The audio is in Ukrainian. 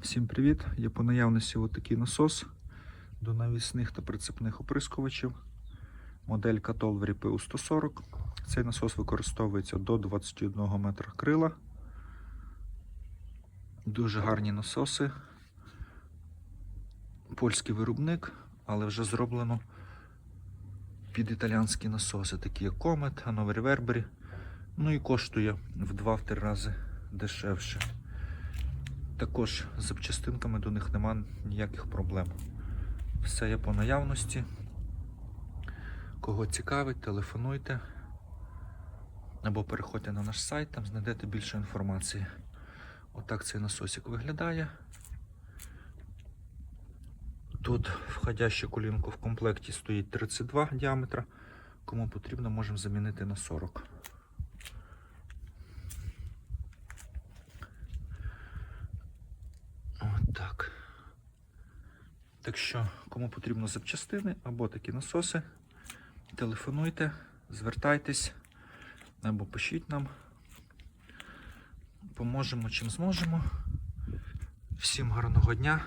Всім привіт! Є по наявності отакий насос до навісних та прицепних оприскувачів. Модель Catol PU 140. Цей насос використовується до 21 метра крила. Дуже гарні насоси. Польський виробник, але вже зроблено під італіянські насоси, такі як Comet, Hanover Reverberi. Ну і коштує в 2-3 рази дешевше. Також з запчастинками до них нема ніяких проблем. Все є по наявності. Кого цікавить, телефонуйте або переходьте на наш сайт, там знайдете більше інформації. Отак цей насосик виглядає. Тут входяще колінко в комплекті стоїть 32 діаметра. Кому потрібно, можемо замінити на 40. Так. Так що, кому потрібно запчастини або такі насоси, телефонуйте, звертайтесь або пишіть нам. Поможемо чим зможемо. Всім гарного дня.